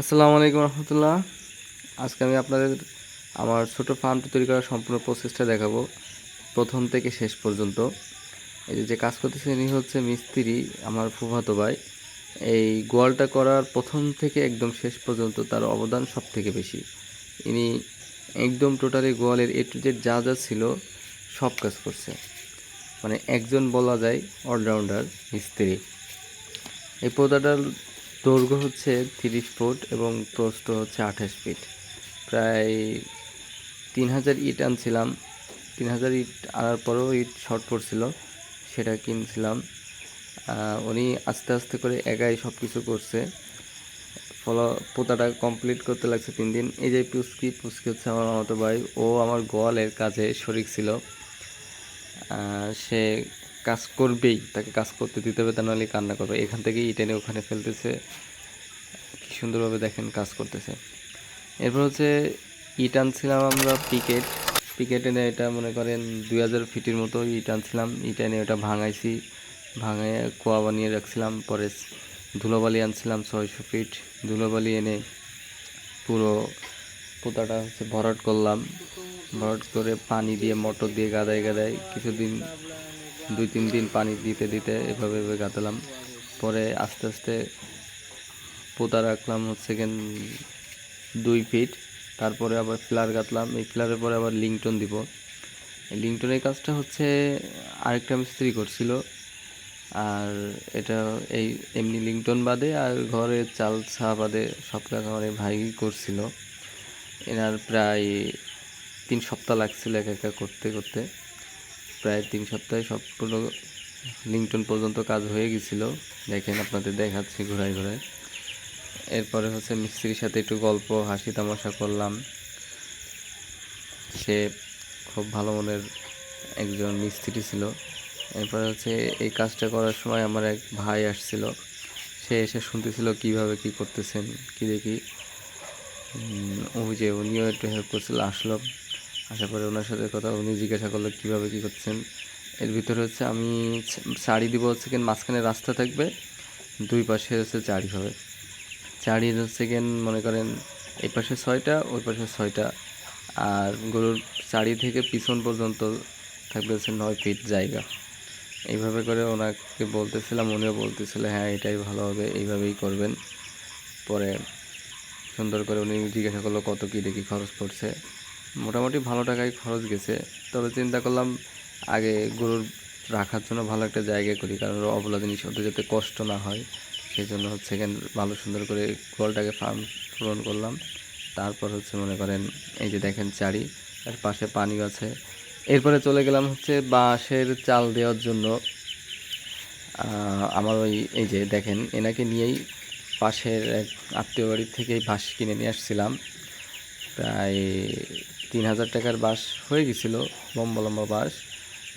আসসালামু আলাইকুম রহমতুল্লাহ। আজকে আমি আপনাদের আমার ছোট ফার্মটি তৈরি করার সম্পূর্ণ প্রসেসটা দেখাবো। প্রথম থেকে শেষ পর্যন্ত। এই যে কাজ করতেছে ইনি হচ্ছে মিস্ত্রি, আমার ফুফাতো ভাই। এই গোয়ালটা করার প্রথম থেকে একদম শেষ পর্যন্ত তার অবদান সব থেকে বেশি। ইনি একদম টোটালি গোয়ালের এ টু জেড যা যা ছিল সব কাজ করছে। মানে একজন বলা যায় অলরাউন্ডার মিস্ত্রি। এই পর্দাটার দৈর্ঘ্য হচ্ছে তিরিশ ফুট এবং প্রস্থ হচ্ছে আঠাশ ফিট। প্রায় তিন হাজার ইট আনছিলাম। তিন হাজার ইট আনার পরেও ইট শর্ট পড়ছিল, সেটা কিনছিলাম। উনি আস্তে আস্তে করে একাই সব কিছু করছে। ফলো, পোতাটা কমপ্লিট করতে লাগছে তিন দিন। এই যে পুস্কি পুস্কি হচ্ছে আমার মামাতো ভাই। ও আমার গোয়ালের কাজে শরিক ছিল। সে কাজ করবেই, তাকে কাজ করতে দিতে হবে, তা নাহলে কান্না করবে। এখান থেকে ইটেনে ওখানে ফেলতেছে। সুন্দরভাবে দেখেন কাজ করতেছে। এরপর হচ্ছে ইট আনছিলাম আমরা পিকেট। পিকেট এনে এটা মনে করেন দুই হাজার ফিটের মতো ইট আনছিলাম। ইট এনে ওটা ভাঙাইছি। ভাঙায় কোয়া বানিয়ে রাখছিলাম। পরে ধুলোবালি আনছিলাম ছয়শো ফিট। ধুলোবালি এনে পুরো পোতাটা হচ্ছে ভরাট করলাম। ভরাট করে পানি দিয়ে মোটর দিয়ে গাদায় গাদায় কিছুদিন, দুই তিন দিন পানি দিতে দিতে এভাবে এভাবে গাঁথালাম পরে আস্তে আস্তে পোতা রাখলাম হচ্ছে গেন দুই ফিট তারপরে আবার ফ্লার গাঁথলাম। এই ফ্লারের পরে আবার লিংটন দিব। এই লিংটনের কাজটা হচ্ছে আরেকটা মিস্ত্রি করছিল। আর এটা এই এমনি লিংটন বাদে আর ঘরে চাল ছা বাদে সব কাজ আমার ভাই করছিল। এনার প্রায় তিন সপ্তাহ লাগছিল একা একা করতে করতে। প্রায় তিন সপ্তাহে সব পুরো লিংটন পর্যন্ত কাজ হয়ে গেছিল। দেখেন আপনাদের দেখাচ্ছি ঘোরায় ঘোরায়। এরপরে হচ্ছে মিস্ত্রির সাথে একটু গল্প, হাসি তামাশা করলাম। সে খুব ভালো মনের একজন মিস্ত্রি ছিল। এরপরে হচ্ছে এই কাজটা করার সময় আমার এক ভাই আসছিল। সে এসে শুনতেছিল কীভাবে কি করতেছেন, কি দেখি। ওই যে উনিও একটু হেল্প করছিল, আসলো। আসার পরে ওনার সাথে কথা, উনি জিজ্ঞাসা করল কীভাবে কী করছেন এর ভিতরে হচ্ছে আমি চারি দিব হচ্ছে মাঝখানে রাস্তা থাকবে, দুই পাশে হচ্ছে চারি হবে। চারির কেন মনে করেন এই পাশে ছয়টা, ওই পাশে ছয়টা। আর গরুর চারি থেকে পিছন পর্যন্ত থাকবে হচ্ছে নয় ফিট জায়গা। এইভাবে করে ওনাকে বলতেছিলাম, উনিও বলতেছিল হ্যাঁ এটাই ভালো হবে, এইভাবেই করবেন। পরে সুন্দর করে উনি জিজ্ঞাসা করল, কত কী দেখি খরচ পড়ছে? মোটামুটি ভালো টাকায় খরচ গেছে। তবে চিন্তা করলাম, আগে গরুর রাখার জন্য ভালো একটা জায়গা করি, কারণ অবলা জিনিস ওদের যাতে কষ্ট না হয়। সেই জন্য হচ্ছে এখানে ভালো সুন্দর করে গোয়ালটাকে ফার্ম পূরণ করলাম। তারপর হচ্ছে মনে করেন এই যে দেখেন চারি, তার পাশে পানিও আছে। এরপরে চলে গেলাম হচ্ছে বাঁশের চাল দেওয়ার জন্য। আমার ওই, এই যে দেখেন, এনাকে নিয়েই পাশের এক আত্মীয় বাড়ির থেকেই বাঁশ কিনে নিয়ে আসছিলাম। প্রায় তিন হাজার টাকার বাঁশ হয়ে গেছিল, লম্বা লম্বা বাঁশ।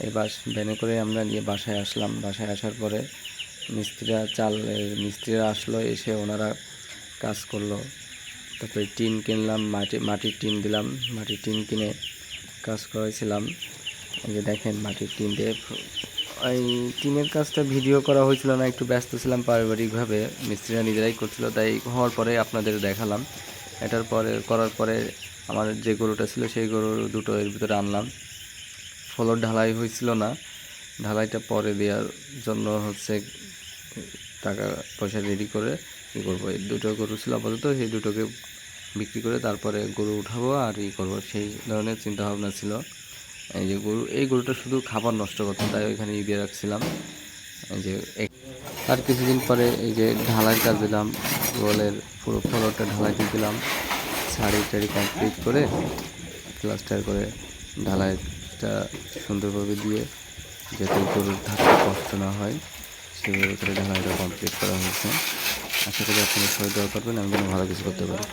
এই বাঁশ ভ্যানে করে আমরা নিয়ে বাসায় আসলাম। বাসায় আসার পরে মিস্ত্রিরা চাল মিস্ত্রিরা আসলো, এসে ওনারা কাজ করল। তারপরে টিন কিনলাম, মাটি, মাটির টিন দিলাম, মাটির টিন কিনে কাজ করেছিলাম এই যে দেখেন, মাটির টিন দিয়ে ওই টিনের কাজটা ভিডিও করা হয়েছিল না, একটু ব্যস্ত ছিলাম পারিবারিকভাবে, মিস্ত্রিরা নিজেরাই করছিল, তাই হওয়ার পরে আপনাদের দেখালাম। এটার পরে, করার পরে আমার যে গরুটা ছিল, সেই গরু দুটো এর ভিতরে আনলাম। ফলর ঢালাই হয়েছিল না, ঢালাইটা পরে দেওয়ার জন্য হচ্ছে টাকা পয়সা রেডি করে ই করব। দুটো গরু ছিল আপাতত, সেই দুটোকে বিক্রি করে তারপরে গরু উঠাবো আর ই করব। সেই ধরনের চিন্তা ভাবনা ছিল। এই যে গরু, এই গরুটা শুধু খাবার নষ্ট করতো, তাই ওইখানে ই দিয়ে রাখছিলাম। এই যে তার কিছুদিন পরে এই যে ঢালাই কাজ দিলাম গোয়ালের পুরো ফ্লোরটা ঢালাই দিয়ে দিলাম শাড়ি টাড়ি কমপ্লিট করে প্লাস্টার করে ঢালাইটা সুন্দরভাবে দিয়ে যাতে গরুর থাকতে কষ্ট না হয়। সেভাবে করে ঢালাইটা কমপ্লিট করা হয়েছে। আশা করি আপনি সবাই দেওয়া করবেন, আমি যেন ভালো কিছু করতে পারি।